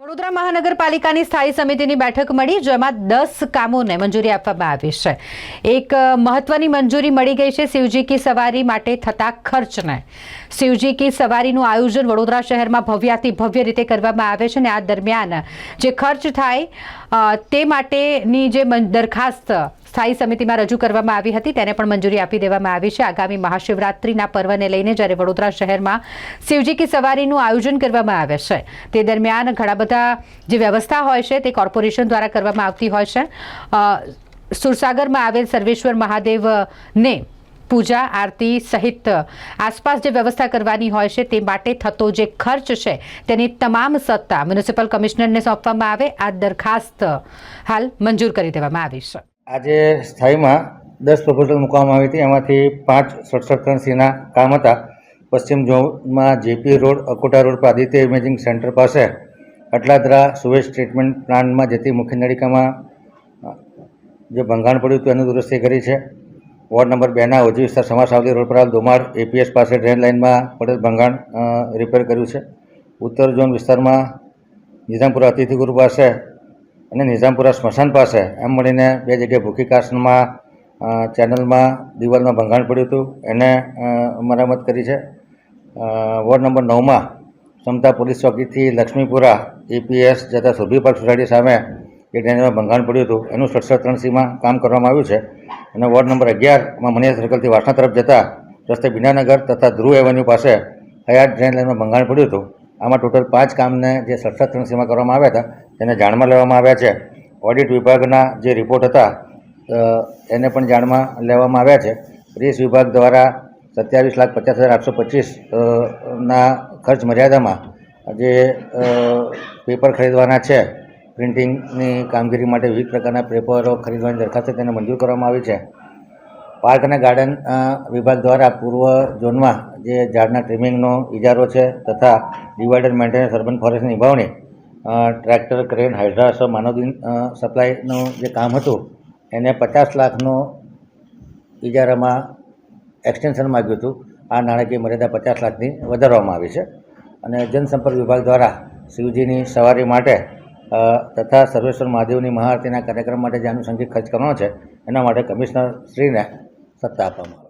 વડોદરા મહાનગરપાલિકાની સ્થાયી સમિતિની બેઠક મળી, જેમાં દસ કામોને મંજૂરી આપવામાં આવી છે. એક મહત્વની મંજૂરી મળી ગઈ છે શિવજી કી સવારી માટે થતા ખર્ચને. શિવજી કી સવારીનું આયોજન વડોદરા શહેરમાં ભવ્યાથી ભવ્ય રીતે કરવામાં આવે છે અને આ દરમિયાન જે ખર્ચ થાય તે માટેની જે દરખાસ્ત સ્થાયી સમિતિમાં રજૂ કરવામાં આવી હતી. તેને પણ મંજૂરી આપી દેવામાં આવી છે. આગામી મહાશિવરાત્રિના પર્વને લઈને જ્યારે વડોદરા શહેરમાં શિવજી કી સવારીનું આયોજન કરવામાં આવે છે, તે દરમિયાન ઘણા બધા જે વ્યવસ્થા હોય છે તે કોર્પોરેશન દ્વારા કરવામાં આવતી હોય છે. સુરસાગરમાં આવેલ સર્વેશ્વર મહાદેવને પૂજા, આરતી સહિત આસપાસ જે વ્યવસ્થા કરવાની હોય છે તે માટે થતો જે ખર્ચ છે તેની તમામ સત્તા મ્યુનિસિપલ કમિશનરને સોંપવામાં આવે. આ દરખાસ્ત હાલ મંજૂર કરી દેવામાં આવી છે. આજે સ્થાયીમાં દસ પ્રપોઝલ મૂકવામાં આવી હતી. એમાંથી પાંચ સડસઠ ત્રણ સીના કામ હતા. પશ્ચિમ ઝોનમાં જેપી રોડ, અકોટા રોડ પર આદિત્ય ઇમેજિંગ સેન્ટર પાસે અટલાદરા સુવેજ ટ્રીટમેન્ટ પ્લાન્ટમાં જતી મુખ્ય નળિકામાં જે ભંગાણ પડ્યું હતું એનું દુરસ્તી કરી છે. વોર્ડ નંબર બેના ઓજી વિસ્તાર સમાજ સાવલી રોડ પર આવેલ દોમાર એપીએસ પાસે ડ્રેન લાઇનમાં પડેલ ભંગાણ રિપેર કર્યું છે. ઉત્તર ઝોન વિસ્તારમાં નિઝામપુરા અતિથિગુરુ પાસે અને નિઝામપુરા સ્મશાન પાસે એમ મળીને બે જગ્યાએ ભૂખી કાસ્ટમાં ચેનલમાં, દિવાલમાં ભંગાણ પડ્યું હતું. એને મરામત કરી છે. વોર્ડ નંબર નવમાં ક્ષમતા પોલીસ ચોકીથી લક્ષ્મીપુરા એપીએસ જતા સુરભી પાર્ક સોસાયટી સામે એક ડ્રેનેજમાં ભંગાણ પડ્યું હતું. એનું સડસઠ ત્રણ સીમાં કામ કરવામાં આવ્યું છે. અને વોર્ડ નંબર અગિયારમાં મનિયા સર્કલથી વાસણા તરફ જતા રસ્તે બીનાનગર તથા ધ્રુવ એવન્યુ પાસે હયાત ડ્રેન લાઇનમાં ભંગાણ પડ્યું હતું. આમાં ટોટલ પાંચ કામને જે સડસઠ ત્રણ સીમાં કરવામાં આવ્યા હતા, તેને જાણમાં લેવામાં આવ્યા છે. ઓડિટ વિભાગના જે રિપોર્ટ હતા એને પણ જાણમાં લેવામાં આવ્યા છે. પ્રેસ વિભાગ દ્વારા સત્યાવીસ લાખ પચાસ હજાર આઠસો પચીસ ખર્ચ મર્યાદામાં જે પેપર ખરીદવાના છે પ્રિન્ટિંગની કામગીરી માટે વિવિધ પ્રકારના પેપરો ખરીદવાની દરખાસ્ત તેને મંજૂર કરવામાં આવી છે. પાર્ક અને ગાર્ડન વિભાગ દ્વારા પૂર્વ ઝોનમાં જે ઝાડના ટ્રીમિંગનો ઇજારો છે તથા ડિવાઇડર મેન્ટેનન્સ અર્બન ફોરેસ્ટની નિભાવણી ટ્રેક્ટર ક્રેન હાઇડ્રાસ માનવદિન સપ્લાયનું જે કામ હતું, એને પચાસ લાખનું ઇજારામાં એક્સટેન્શન માગ્યું હતું. આ નાણાકીય મર્યાદા પચાસ લાખની વધારવામાં આવી છે. અને જનસંપર્ક વિભાગ દ્વારા શિવજીની સવારી માટે તથા સર્વેશ્વર મહાદેવની મહાઆરતીના કાર્યક્રમ માટે જે આનુષંગિક ખર્ચ કરવાનો છે, એના માટે કમિશનર શ્રીને સત્તા આપવામાં